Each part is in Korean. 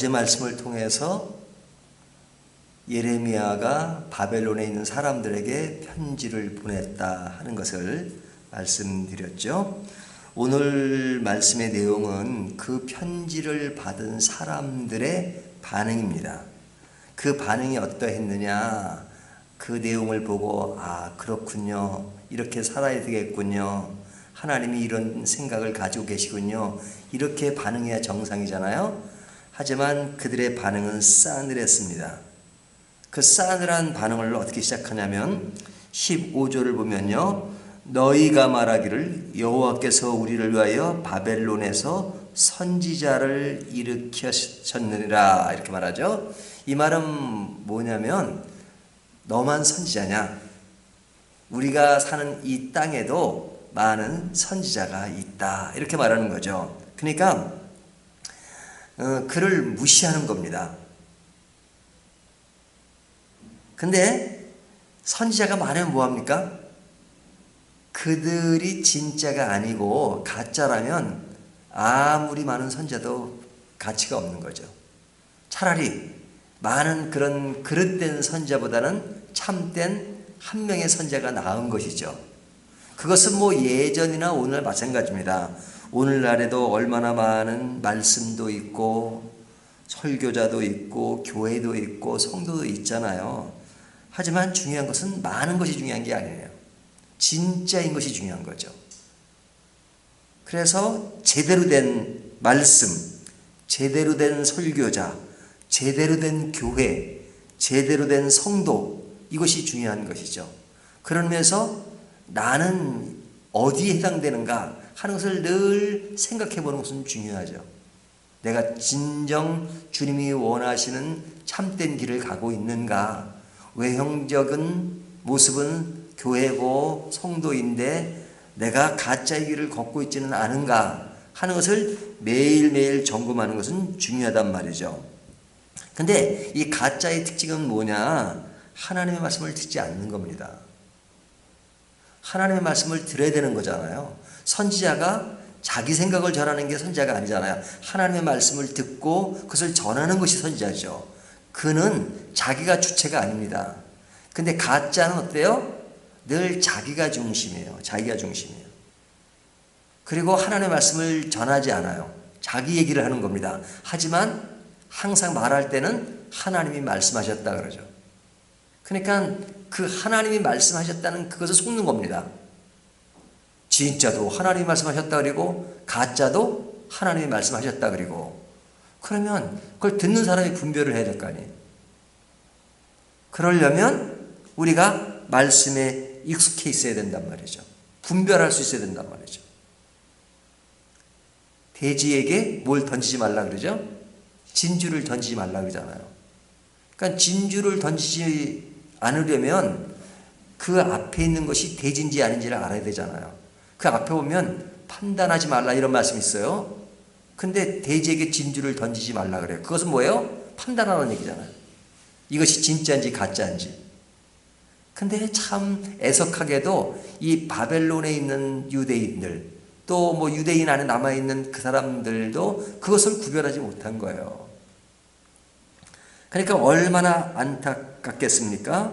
어제 말씀을 통해서 예레미야가 바벨론에 있는 사람들에게 편지를 보냈다 하는 것을 말씀드렸죠. 오늘 말씀의 내용은 그 편지를 받은 사람들의 반응입니다. 그 반응이 어떠했느냐? 그 내용을 보고, 아, 그렇군요. 이렇게 살아야 되겠군요. 하나님이 이런 생각을 가지고 계시군요. 이렇게 반응해야 정상이잖아요. 하지만 그들의 반응은 싸늘했습니다. 그 싸늘한 반응을 어떻게 시작하냐면 15절을 보면요. 너희가 말하기를 여호와께서 우리를 위하여 바벨론에서 선지자를 일으키셨느니라 이렇게 말하죠. 이 말은 뭐냐면 너만 선지자냐? 우리가 사는 이 땅에도 많은 선지자가 있다 이렇게 말하는 거죠. 그러니까 어, 그를 무시하는 겁니다. 근데 선지자가 많으면 뭐합니까? 그들이 진짜가 아니고 가짜라면 아무리 많은 선자도 가치가 없는 거죠. 차라리 많은 그런 그릇된 선자보다는 참된 한 명의 선자가 나은 것이죠. 그것은 뭐 예전이나 오늘 마찬가지입니다. 오늘날에도 얼마나 많은 말씀도 있고 설교자도 있고 교회도 있고 성도도 있잖아요. 하지만 중요한 것은 많은 것이 중요한 게 아니에요. 진짜인 것이 중요한 거죠. 그래서 제대로 된 말씀, 제대로 된 설교자, 제대로 된 교회, 제대로 된 성도, 이것이 중요한 것이죠. 그러면서 나는 어디에 해당되는가 하는 것을 늘 생각해 보는 것은 중요하죠. 내가 진정 주님이 원하시는 참된 길을 가고 있는가? 외형적인 모습은 교회고 성도인데 내가 가짜의 길을 걷고 있지는 않은가 하는 것을 매일매일 점검하는 것은 중요하단 말이죠. 근데 이 가짜의 특징은 뭐냐? 하나님의 말씀을 듣지 않는 겁니다. 하나님의 말씀을 들어야 되는 거잖아요. 선지자가 자기 생각을 전하는 게 선지자가 아니잖아요. 하나님의 말씀을 듣고 그것을 전하는 것이 선지자죠. 그는 자기가 주체가 아닙니다. 근데 가짜는 어때요? 늘 자기가 중심이에요. 자기가 중심이에요. 그리고 하나님의 말씀을 전하지 않아요. 자기 얘기를 하는 겁니다. 하지만 항상 말할 때는 하나님이 말씀하셨다 그러죠. 그러니까 그 하나님이 말씀하셨다는 그것을 속는 겁니다. 진짜도 하나님이 말씀하셨다 그리고 가짜도 하나님이 말씀하셨다 그리고 그러면 그걸 듣는 사람이 분별을 해야 될 거 아니에요. 그러려면 우리가 말씀에 익숙해 있어야 된단 말이죠. 분별할 수 있어야 된단 말이죠. 돼지에게 뭘 던지지 말라 그러죠? 진주를 던지지 말라 그러잖아요. 그러니까 진주를 던지지 않으려면 그 앞에 있는 것이 돼지인지 아닌지를 알아야 되잖아요. 그 앞에 보면 판단하지 말라 이런 말씀이 있어요. 근데 돼지에게 진주를 던지지 말라 그래요. 그것은 뭐예요? 판단하는 얘기잖아요. 이것이 진짜인지 가짜인지. 근데 참 애석하게도 이 바벨론에 있는 유대인들 또 뭐 유대인 안에 남아 있는 그 사람들도 그것을 구별하지 못한 거예요. 그러니까 얼마나 안타깝겠습니까?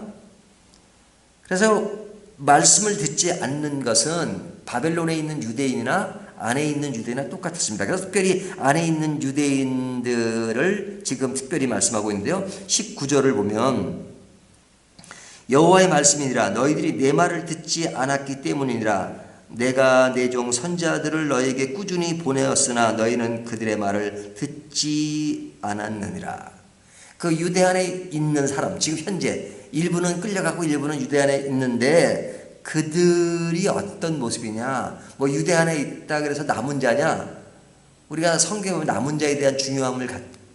그래서 말씀을 듣지 않는 것은 바벨론에 있는 유대인이나 안에 있는 유대인이나 똑같습니다. 그래서 특별히 안에 있는 유대인들을 지금 특별히 말씀하고 있는데요. 19절을 보면 여호와의 말씀이니라 너희들이 내 말을 듣지 않았기 때문이니라 내가 내 종 선자들을 너에게 꾸준히 보내었으나 너희는 그들의 말을 듣지 않았느니라. 그 유대 안에 있는 사람 지금 현재 일부는 끌려가고 일부는 유대 안에 있는데 그들이 어떤 모습이냐? 뭐 유대 안에 있다 그래서 남은 자냐? 우리가 성경에 보면 남은 자에 대한 중요함을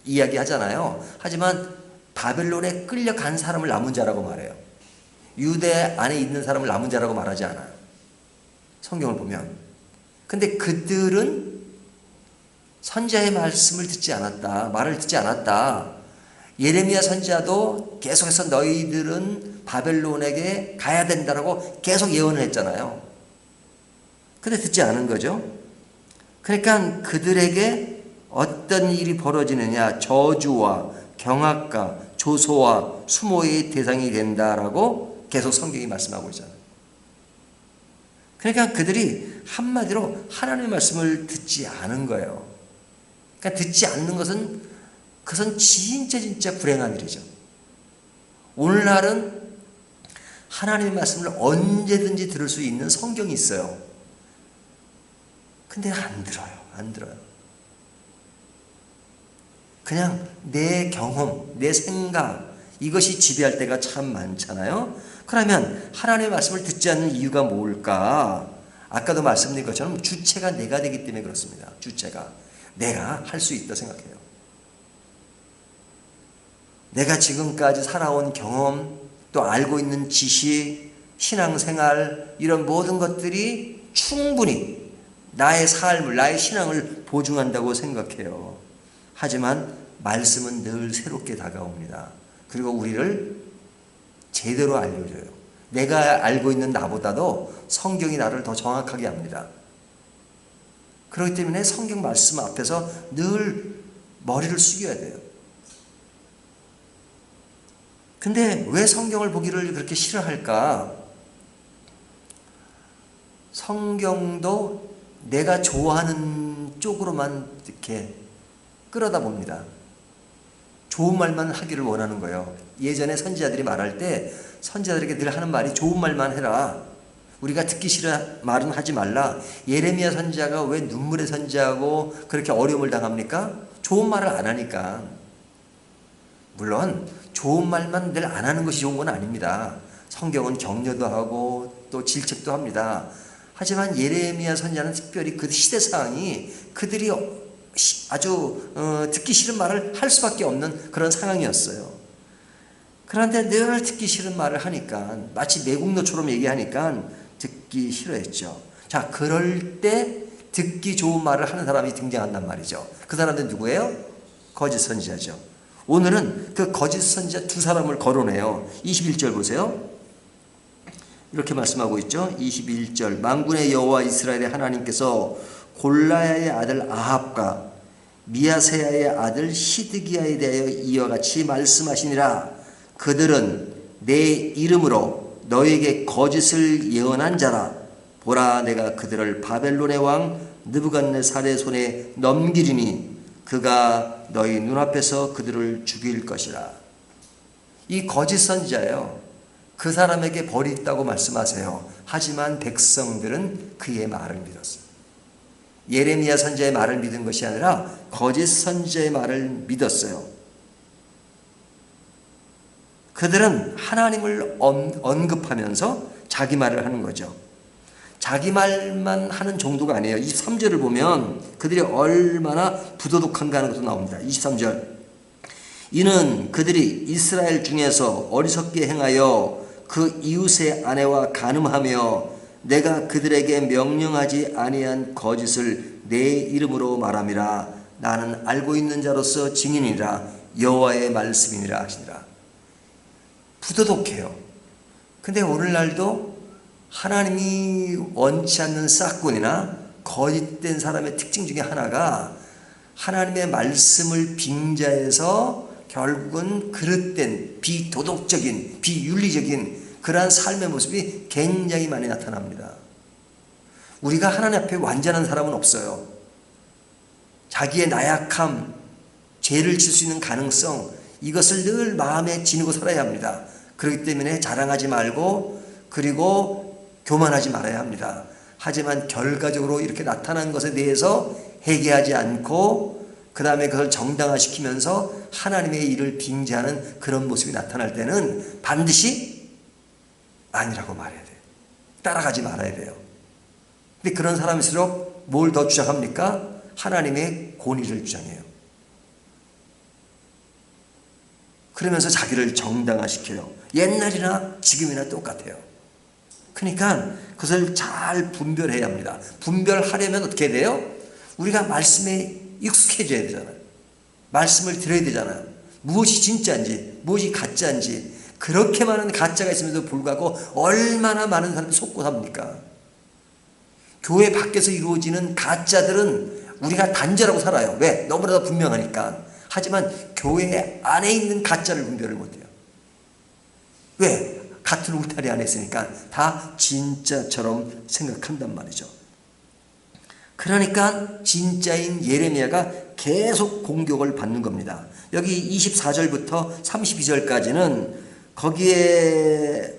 이야기하잖아요. 하지만 바벨론에 끌려간 사람을 남은 자라고 말해요. 유대 안에 있는 사람을 남은 자라고 말하지 않아요. 성경을 보면. 근데 그들은 선자의 말씀을 듣지 않았다. 말을 듣지 않았다. 예레미야 선지자도 계속해서 너희들은 바벨론에게 가야 된다라고 계속 예언을 했잖아요. 근데 듣지 않은 거죠. 그러니까 그들에게 어떤 일이 벌어지느냐 저주와 경악과 조소와 수모의 대상이 된다라고 계속 성경이 말씀하고 있잖아요. 그러니까 그들이 한마디로 하나님의 말씀을 듣지 않은 거예요. 그러니까 듣지 않는 것은 그것은 진짜 진짜 불행한 일이죠. 오늘날은 하나님의 말씀을 언제든지 들을 수 있는 성경이 있어요. 근데 안 들어요. 안 들어요. 그냥 내 경험, 내 생각, 이것이 지배할 때가 참 많잖아요. 그러면 하나님의 말씀을 듣지 않는 이유가 뭘까? 아까도 말씀드린 것처럼 주체가 내가 되기 때문에 그렇습니다. 주체가. 내가 할 수 있다 생각해요. 내가 지금까지 살아온 경험, 또 알고 있는 지식, 신앙생활, 이런 모든 것들이 충분히 나의 삶을, 나의 신앙을 보증한다고 생각해요. 하지만 말씀은 늘 새롭게 다가옵니다. 그리고 우리를 제대로 알려줘요. 내가 알고 있는 나보다도 성경이 나를 더 정확하게 합니다. 그렇기 때문에 성경 말씀 앞에서 늘 머리를 숙여야 돼요. 근데 왜 성경을 보기를 그렇게 싫어할까? 성경도 내가 좋아하는 쪽으로만 이렇게 끌어다 봅니다. 좋은 말만 하기를 원하는 거예요. 예전에 선지자들이 말할 때 선지자들에게 늘 하는 말이 좋은 말만 해라. 우리가 듣기 싫은 말은 하지 말라. 예레미야 선지자가 왜 눈물의 선지자고 그렇게 어려움을 당합니까? 좋은 말을 안 하니까. 물론 좋은 말만 늘 안 하는 것이 좋은 건 아닙니다. 성경은 격려도 하고 또 질책도 합니다. 하지만 예레미야 선지자는 특별히 그 시대 상황이 그들이 아주 어, 듣기 싫은 말을 할 수밖에 없는 그런 상황이었어요. 그런데 늘 듣기 싫은 말을 하니까 마치 매국노처럼 얘기하니까 듣기 싫어했죠. 자, 그럴 때 듣기 좋은 말을 하는 사람이 등장한단 말이죠. 그 사람들 누구예요? 거짓 선지자죠. 오늘은 그 거짓 선지자 두 사람을 거론해요. 21절 보세요. 이렇게 말씀하고 있죠. 21절 만군의 여호와 이스라엘의 하나님께서 골라야의 아들 아합과 미야세야의 아들 시드기야에 대하여 이와 같이 말씀하시니라 그들은 내 이름으로 너에게 거짓을 예언한 자라 보라 내가 그들을 바벨론의 왕 느부갓네살의 손에 넘기리니 그가 너희 눈앞에서 그들을 죽일 것이라 이 거짓 선지자예요 그 사람에게 벌이 있다고 말씀하세요 하지만 백성들은 그의 말을 믿었어요 예레미야 선지자의 말을 믿은 것이 아니라 거짓 선지자의 말을 믿었어요. 그들은 하나님을 언급하면서 자기 말을 하는 거죠. 자기 말만 하는 정도가 아니에요. 23절을 보면 그들이 얼마나 부도덕한가 하는 것도 나옵니다. 23절. 이는 그들이 이스라엘 중에서 어리석게 행하여 그 이웃의 아내와 간음하며 내가 그들에게 명령하지 아니한 거짓을 내 이름으로 말함이라 나는 알고 있는 자로서 증인이라 여호와의 말씀이니라 하시니라 부도덕해요 근데 오늘날도 하나님이 원치 않는 싹군이나 거짓된 사람의 특징 중에 하나가 하나님의 말씀을 빙자해서 결국은 그릇된 비도덕적인 비윤리적인 그러한 삶의 모습이 굉장히 많이 나타납니다. 우리가 하나님 앞에 완전한 사람은 없어요. 자기의 나약함, 죄를 질 수 있는 가능성, 이것을 늘 마음에 지니고 살아야 합니다. 그렇기 때문에 자랑하지 말고, 그리고 교만하지 말아야 합니다. 하지만 결과적으로 이렇게 나타난 것에 대해서 회개하지 않고, 그 다음에 그걸 정당화시키면서 하나님의 일을 빙자하는 그런 모습이 나타날 때는 반드시 아니라고 말해야 돼요. 따라가지 말아야 돼요. 근데 그런 사람일수록 뭘 더 주장합니까? 하나님의 권위를 주장해요. 그러면서 자기를 정당화시켜요. 옛날이나 지금이나 똑같아요. 그러니까 그것을 잘 분별해야 합니다. 분별하려면 어떻게 돼요? 우리가 말씀에 익숙해져야 되잖아요. 말씀을 들어야 되잖아요. 무엇이 진짜인지, 무엇이 가짜인지, 그렇게 많은 가짜가 있음에도 불구하고 얼마나 많은 사람들이 속고 삽니까? 교회 밖에서 이루어지는 가짜들은 우리가 단죄라고 살아요. 왜? 너무나도 분명하니까. 하지만 교회 안에 있는 가짜를 분별을 못해요. 왜? 같은 울타리 안에 있으니까 다 진짜처럼 생각한단 말이죠. 그러니까 진짜인 예레미야가 계속 공격을 받는 겁니다. 여기 24절부터 32절까지는 거기에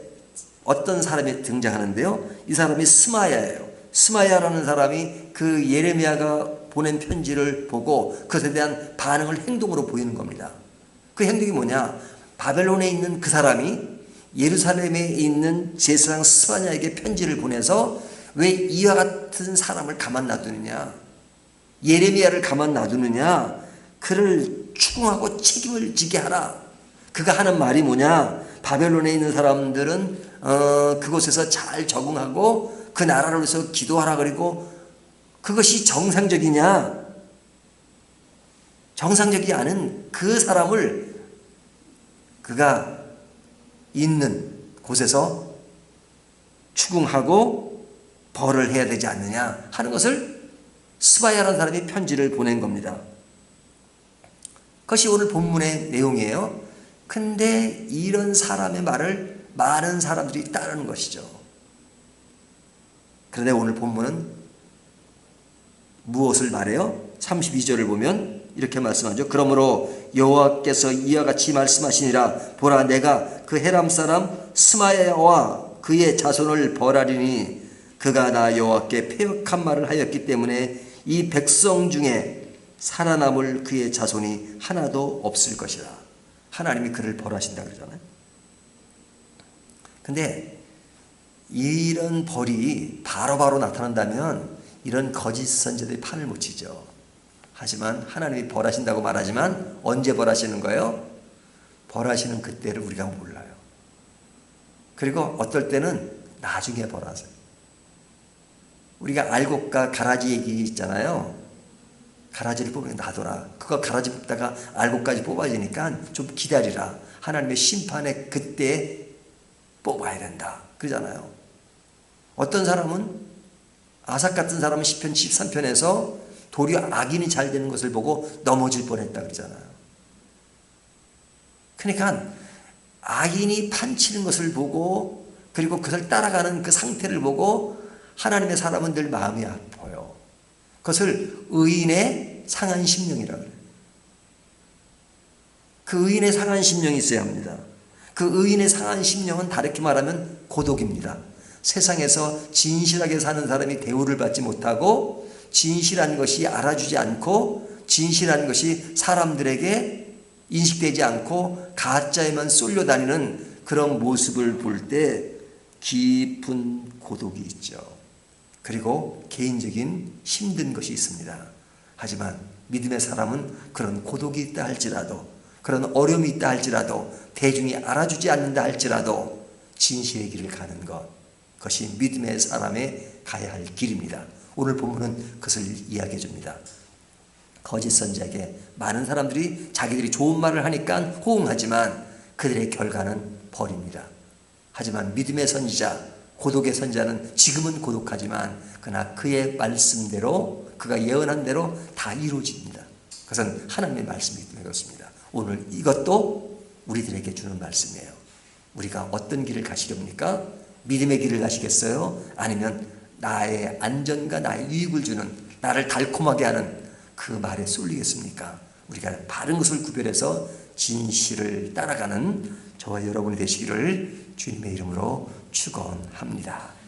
어떤 사람이 등장하는데요. 이 사람이 스마야예요. 스마야라는 사람이 그 예레미야가 보낸 편지를 보고 그것에 대한 반응을 행동으로 보이는 겁니다. 그 행동이 뭐냐? 바벨론에 있는 그 사람이 예루살렘에 있는 제사장 스마냐에게 편지를 보내서 왜 이와 같은 사람을 가만 놔두느냐? 예레미야를 가만 놔두느냐? 그를 추궁하고 책임을 지게 하라. 그가 하는 말이 뭐냐? 바벨론에 있는 사람들은 어, 그곳에서 잘 적응하고 그 나라를 위해서 기도하라 그리고 그것이 정상적이냐? 정상적이 않은 그 사람을 그가 있는 곳에서 추궁하고 벌을 해야 되지 않느냐 하는 것을 스바야라는 사람이 편지를 보낸 겁니다. 그것이 오늘 본문의 내용이에요. 근데 이런 사람의 말을 많은 사람들이 따르는 것이죠. 그런데 오늘 본문은 무엇을 말해요? 32절을 보면 이렇게 말씀하죠. 그러므로 여호와께서 이와 같이 말씀하시니라 보라 내가 그 헤람 사람 스마야와 그의 자손을 벌하리니 그가 나 여호와께 폐역한 말을 하였기 때문에 이 백성 중에 살아남을 그의 자손이 하나도 없을 것이라. 하나님이 그를 벌하신다 그러잖아요. 근데 이런 벌이 바로바로 바로 나타난다면 이런 거짓 선제들이 판을 못 치죠. 하지만 하나님이 벌하신다고 말하지만 언제 벌하시는 거예요? 벌하시는 그때를 우리가 몰라요. 그리고 어떨 때는 나중에 벌하세요. 우리가 알곡과 가라지 얘기 있잖아요. 가라지를 뽑으면 놔둬라. 그거 가라지 뽑다가 알곡까지 뽑아지니까 좀 기다리라. 하나님의 심판의 그때 뽑아야 된다. 그러잖아요. 어떤 사람은 아삭 같은 사람은 10편 13편에서 도리어 악인이 잘 되는 것을 보고 넘어질 뻔했다 그러잖아요. 그러니까 악인이 판치는 것을 보고 그리고 그것을 따라가는 그 상태를 보고 하나님의 사람은 늘 마음이 아파요. 그것을 의인의 상한 심령이라 그래요. 그 의인의 상한 심령이 있어야 합니다. 그 의인의 상한 심령은 다르게 말하면 고독입니다. 세상에서 진실하게 사는 사람이 대우를 받지 못하고 진실한 것이 알아주지 않고 진실한 것이 사람들에게 인식되지 않고 가짜에만 쏠려 다니는 그런 모습을 볼 때 깊은 고독이 있죠. 그리고 개인적인 힘든 것이 있습니다. 하지만 믿음의 사람은 그런 고독이 있다 할지라도 그런 어려움이 있다 할지라도 대중이 알아주지 않는다 할지라도 진실의 길을 가는 것 그것이 믿음의 사람의 가야 할 길입니다. 오늘 본문은 그것을 이야기해 줍니다. 거짓 선지에게 많은 사람들이 자기들이 좋은 말을 하니까 호응하지만 그들의 결과는 벌입니다. 하지만 믿음의 선지자, 고독의 선지자는 지금은 고독하지만 그러나 그의 말씀대로 그가 예언한 대로 다 이루어집니다. 그것은 하나님의 말씀이기 때문에 그렇습니다. 오늘 이것도 우리들에게 주는 말씀이에요. 우리가 어떤 길을 가시렵니까? 믿음의 길을 가시겠어요? 아니면 나의 안전과 나의 유익을 주는 나를 달콤하게 하는 그 말에 쏠리겠습니까? 우리가 바른 것을 구별해서 진실을 따라가는 저와 여러분이 되시기를 주님의 이름으로 축원합니다.